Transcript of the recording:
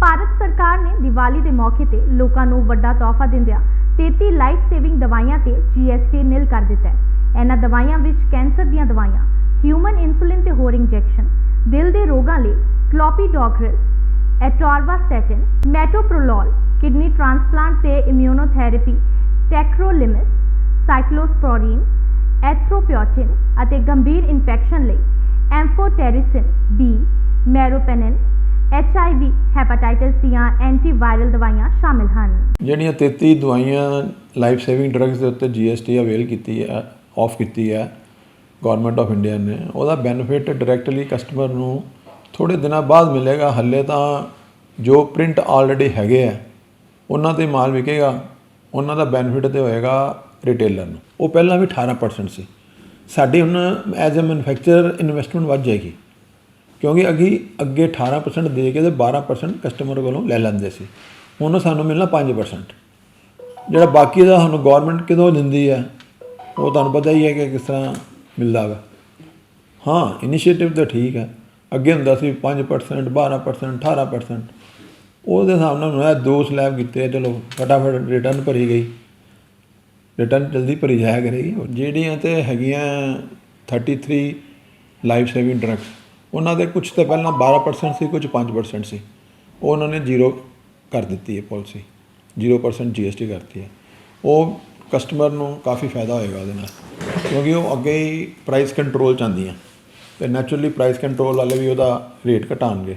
ਭਾਰਤ ਸਰਕਾਰ ਨੇ ਦੀਵਾਲੀ ਦੇ ਮੌਕੇ ਤੇ ਲੋਕਾਂ ਨੂੰ ਵੱਡਾ ਤੋਹਫਾ ਦਿੰਦਿਆਂ 33 ਲਾਈਫ ਸੇਵਿੰਗ ਦਵਾਈਆਂ ਤੇ GST ਨਿਲ ਕਰ ਦਿੱਤਾ ਹੈ। ਇਹਨਾਂ ਦਵਾਈਆਂ ਵਿੱਚ ਕੈਂਸਰ ਦੀਆਂ ਦਵਾਈਆਂ ਹਿਊਮਨ ਇਨਸੂਲਿਨ ਤੇ ਹੋਰ ਇੰਜੈਕਸ਼ਨ ਦਿਲ ਦੇ ਰੋਗਾਂ ਲਈ ਕਲੋਪੀਡੋਗ੍ਰਿਲ ਐਟੋਰਵਾਸਟੈਟਿਨ ਮੈਟੋਪ੍ਰੋਲੋਲ ਕਿਡਨੀ ਟ੍ਰਾਂਸਪਲਾਂਟ ਤੇ ਇਮਿਊਨੋਥੈਰੇਪੀ ਟੈਕਰੋਲਿਮਿਸ ਸਾਈਕਲੋਸਪੋਰੀਨ ਐਥਰੋਪਿਓਟਿਨ ਅਤੇ ਗੰਭੀਰ ਇਨਫੈਕਸ਼ਨ ਲਈ amphotericin B meropenem HIV hepatitis ਦੀਆਂ ਐਂਟੀਵਾਇਰਲ ਦਵਾਈਆਂ ਸ਼ਾਮਿਲ ਹਨ। ਜਿਹੜੀਆਂ 33 ਦਵਾਈਆਂ ਲਾਈਫ ਸੇਵਿੰਗ ਡਰੱਗਸ ਦੇ ਉੱਤੇ GST ਅਵੇਲ ਕੀਤੀ ਹੈ ਆਫ ਕੀਤੀ ਹੈ ਗਵਰਨਮੈਂਟ ਆਫ ਇੰਡੀਆ ਨੇ, ਉਹਦਾ ਬੈਨੀਫਿਟ ਡਾਇਰੈਕਟਲੀ ਕਸਟਮਰ ਨੂੰ ਥੋੜੇ ਦਿਨਾਂ ਬਾਅਦ ਮਿਲੇਗਾ। ਹੱਲੇ ਤਾਂ ਜੋ ਪ੍ਰਿੰਟ ਆਲਰੇਡੀ ਹੈਗੇ ਆ, ਉਹਨਾਂ ਤੇ ਮਾਲ ਵਿਕੇਗਾ, ਉਹਨਾਂ ਦਾ ਬੈਨੀਫਿਟ ਤੇ ਹੋਏਗਾ ਰਿਟੇਲਰ ਨੂੰ। ਉਹ ਪਹਿਲਾਂ ਵੀ 18% ਸੀ। ਸਾਡੀ ਹੁਣ ਐਜ਼ ਅ ਮੈਨੂਫੈਕਚਰਰ ਇਨਵੈਸਟਮੈਂਟ ਵੱਧ ਜਾਏਗੀ। ਕਿਉਂਕਿ ਅੱਗੇ ਅੱਗੇ 18% ਦੇ ਕੇ ਤੇ 12% ਕਸਟਮਰ ਕੋਲੋਂ ਲੈ ਲੈਂਦੇ ਸੀ। ਹੁਣ ਸਾਨੂੰ ਮਿਲਣਾ 5% ਜਿਹੜਾ ਬਾਕੀ ਦਾ ਸਾਨੂੰ ਗਵਰਨਮੈਂਟ ਕਿਦੋਂ ਦਿੰਦੀ ਹੈ, ਉਹ ਤੁਹਾਨੂੰ ਪਤਾ ਹੀ ਹੈ ਕਿ ਕਿਸ ਤਰ੍ਹਾਂ ਮਿਲਦਾ ਵਾ। ਹਾਂ ਇਨੀਸ਼ੀਏਟਿਵ ਤਾਂ ਠੀਕ ਹੈ। ਅੱਗੇ ਹੁੰਦਾ ਸੀ 5% 12% 18% ਉਹਦੇ ਹਿਸਾਬ ਨਾਲ ਮੈਂ ਦੋ ਸਲੈਬ ਕੀਤੇ, ਚਲੋ ਫਟਾਫਟ ਰਿਟਰਨ ਭਰੀ ਗਈ। ਰਿਟਰਨ ਜਲਦੀ ਭਰੀ ਜਾਇਆ ਕਰੇਗੀ। ਜਿਹੜੀਆਂ ਤੇ ਹੈਗੀਆਂ 33 ਲਾਈਫ ਸੇਵਿੰਗ ਡਰੱਗਸ ਉਹਨਾਂ ਦੇ ਕੁਝ ਤਾਂ ਪਹਿਲਾਂ 12% ਸੀ ਕੁਝ 5% ਸੀ। ਉਹ ਉਹਨਾਂ ਨੇ ਜ਼ੀਰੋ ਕਰ ਦਿੱਤੀ ਹੈ ਪਾਲਿਸੀ 0% GST ਕਰਤੀ ਹੈ। ਉਹ ਕਸਟਮਰ ਨੂੰ ਕਾਫੀ ਫਾਇਦਾ ਹੋਏਗਾ ਉਹਦੇ ਨਾਲ। ਕਿਉਂਕਿ ਉਹ ਅੱਗੇ ਹੀ ਪ੍ਰਾਈਸ ਕੰਟਰੋਲ ਚਾਹੁੰਦੀਆਂ ਤੇ ਨੈਚੁਰਲੀ ਪ੍ਰਾਈਸ ਕੰਟਰੋਲ ਵਾਲੇ ਵੀ ਉਹਦਾ ਰੇਟ ਘਟਾਉਣਗੇ।